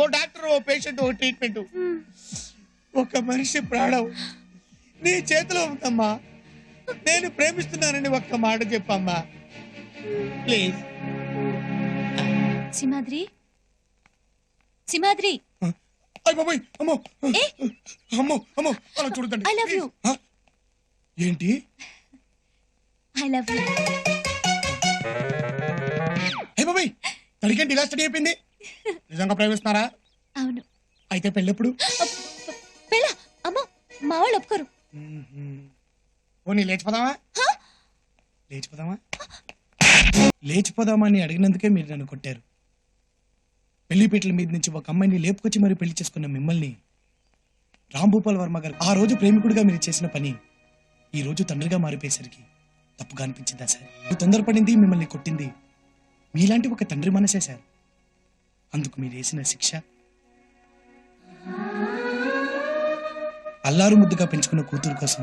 ఓ doctor ఓ patient ఓ treatment. ఒక మనిషి ప్రాణం. నీ చేతిలో ఉందమ్మా. నేను ప్రేమిస్తున్నానని ఒక్క మాట చెప్పమ్మా. ప్లీజ్. సింహాద్రి? సింహాద్రి? అయ్య బాబోయ్ అమ్మో? అమ్మో అమ్మో. అలా చూడదండి? ఏంటి? ఐ లవ్ యూ అయ్య బాబోయ్ తడికంటి ఇలా స్టడీ అయిపోయింది. నిజంగా ప్రేమిస్తున్నారా? అవును. అయితే పెళ్ళెప్పుడు? పెళ్ళ? అమ్మో మా వాళ్ళు ఒప్పుకోరు. పోనీ లేచిపోదామా? లేచిపోదామా? లేచిపోదామా అని అడిగినందుకే మీరు నన్ను కొట్టారు. పెళ్ళిపీటల మీద నుంచి ఒక అమ్మాయిని లేపుకొచ్చి మరి పెళ్ళి చేసుకున్న మిమ్మల్ని రాంభూపాల్ వర్మ గారు ఆ రోజు ప్రేమికుడిగా మీరు చేసిన పని ఈ రోజు తండ్రిగా మారిపోయేసరికి తప్పుగా అనిపించిందా సార్? తొందరపడింది మిమ్మల్ని కొట్టింది. మీలాంటి ఒక తండ్రి మనసే సార్. అందుకు మీరు వేసిన శిక్ష. అల్లారు ముద్దుగా పెంచుకున్న కూతురు కోసం